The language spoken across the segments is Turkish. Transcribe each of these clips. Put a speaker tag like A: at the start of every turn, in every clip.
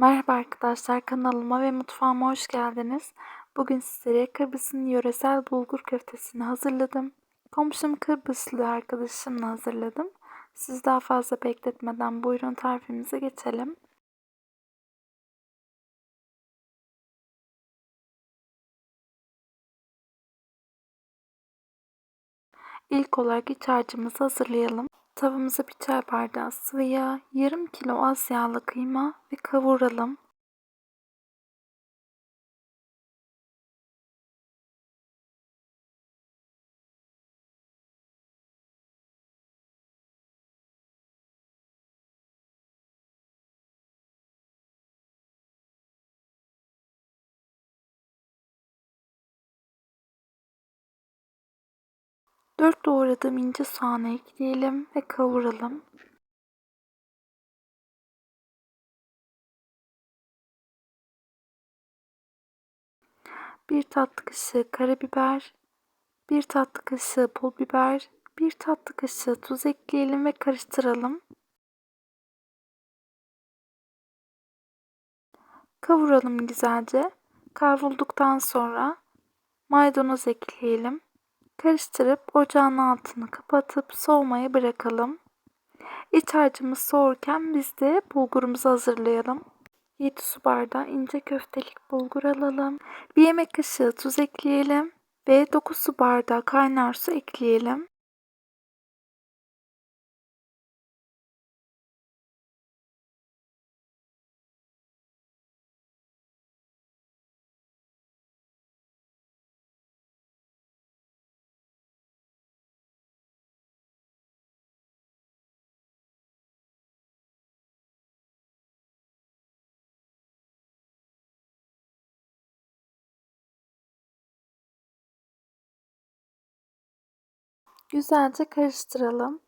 A: Merhaba arkadaşlar kanalıma ve mutfağıma hoş geldiniz. Bugün sizlere Kıbrıs'ın yöresel bulgur köftesini hazırladım. Komşum Kıbrıslı arkadaşımla hazırladım. Siz daha fazla bekletmeden buyurun tarifimize geçelim. İlk olarak iç harcımızı hazırlayalım. Tavamıza bir çay bardağı sıvı yağ, yarım kilo az yağlı kıyma ve kavuralım. Dört doğradığım ince soğanı ekleyelim ve kavuralım. Bir tatlı kaşığı karabiber, bir tatlı kaşığı pul biber, bir tatlı kaşığı tuz ekleyelim ve karıştıralım. Kavuralım güzelce. Kavrulduktan sonra maydanoz ekleyelim. Karıştırıp ocağın altını kapatıp soğumaya bırakalım. İç harcımız soğurken biz de bulgurumuzu hazırlayalım. 7 su bardağı ince köftelik bulgur alalım. Bir yemek kaşığı tuz ekleyelim ve 9 su bardağı kaynar su ekleyelim. Güzelce karıştıralım.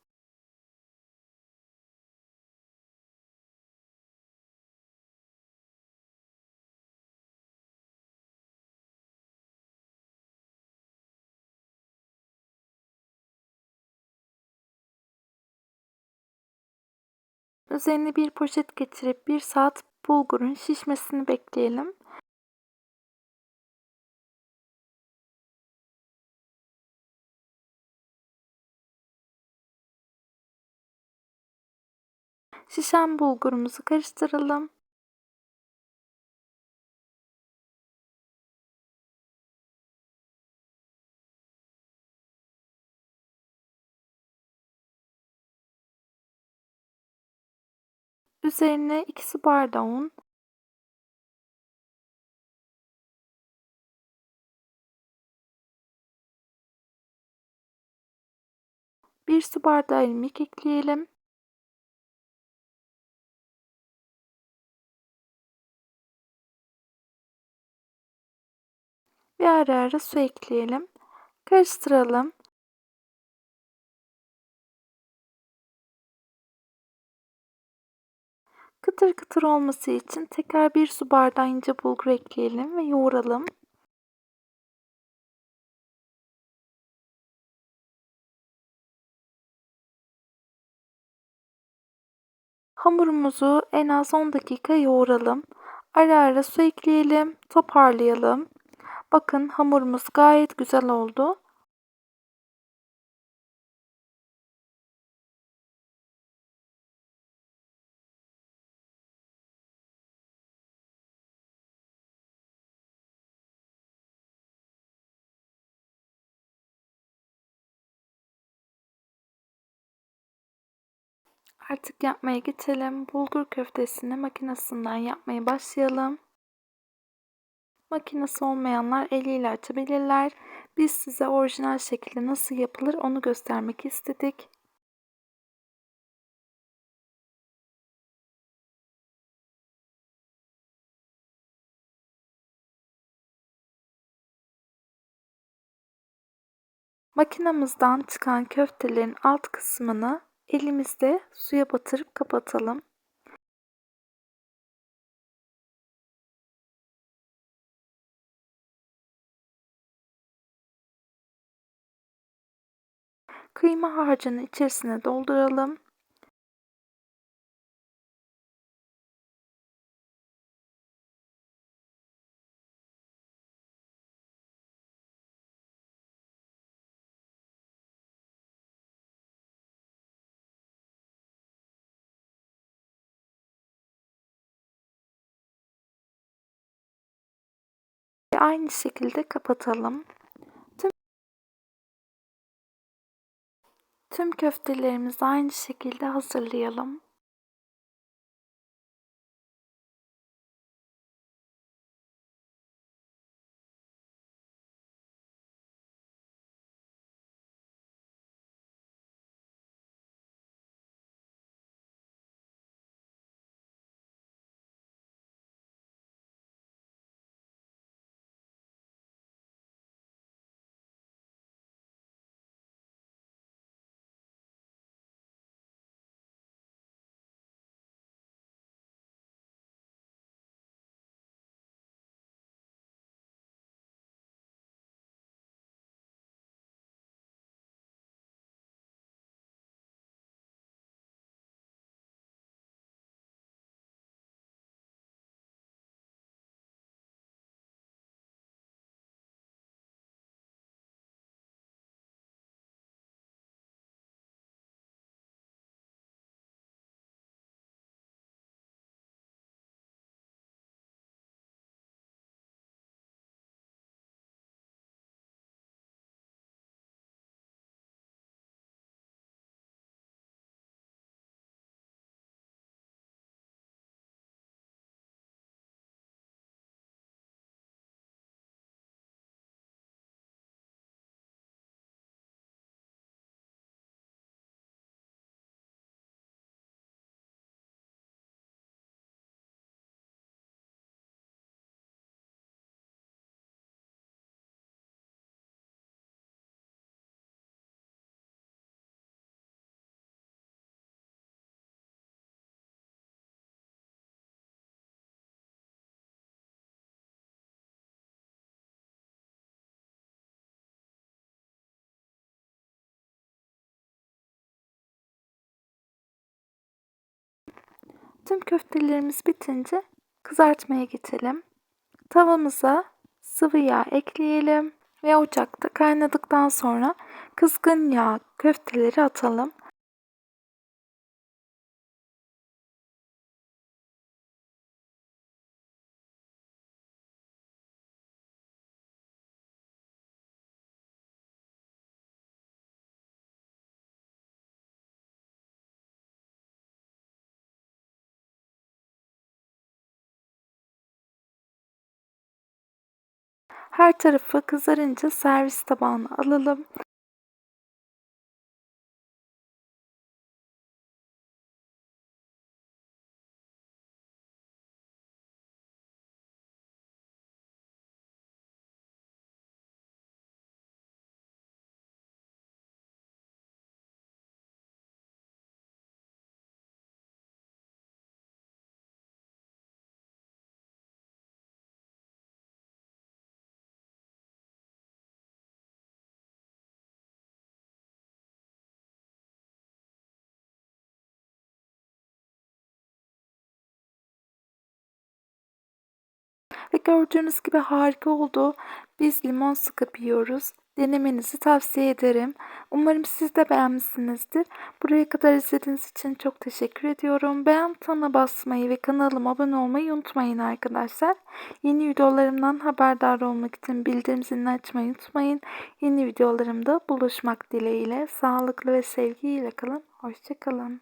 A: Üzerine bir poşet geçirip bir saat bulgurun şişmesini bekleyelim. Şişen bulgurumuzu karıştıralım. Üzerine 2 su bardağı un, bir su bardağı irmik ekleyelim. Bir ara ara su ekleyelim. Karıştıralım. Kıtır kıtır olması için tekrar bir su bardağı ince bulgur ekleyelim ve yoğuralım. Hamurumuzu en az 10 dakika yoğuralım. Ara ara su ekleyelim, toparlayalım. Bakın hamurumuz gayet güzel oldu. Artık yapmaya geçelim. Bulgur köftesini makinesinden yapmaya başlayalım. Makinesi olmayanlar eliyle açabilirler. Biz size orijinal şekilde nasıl yapılır onu göstermek istedik. Makinamızdan çıkan köftelerin alt kısmını elimizde suya batırıp kapatalım. Kıyma harcının içerisine dolduralım. aynı şekilde kapatalım. Tüm köftelerimizi aynı şekilde hazırlayalım. Tüm köftelerimiz bitince kızartmaya geçelim. Tavamıza sıvı yağ ekleyelim ve ocakta kaynadıktan sonra kızgın yağ köfteleri atalım. Her tarafı kızarınca servis tabağına alalım. Gördüğünüz gibi harika oldu. Biz limon sıkıp yiyoruz. Denemenizi tavsiye ederim. Umarım siz de beğenmişsinizdir. Buraya kadar izlediğiniz için çok teşekkür ediyorum. Beğen butonuna basmayı ve kanalıma abone olmayı unutmayın arkadaşlar. Yeni videolarımdan haberdar olmak için bildirim zilini açmayı unutmayın. Yeni videolarımda buluşmak dileğiyle. Sağlıklı ve sevgiyle kalın. Hoşçakalın.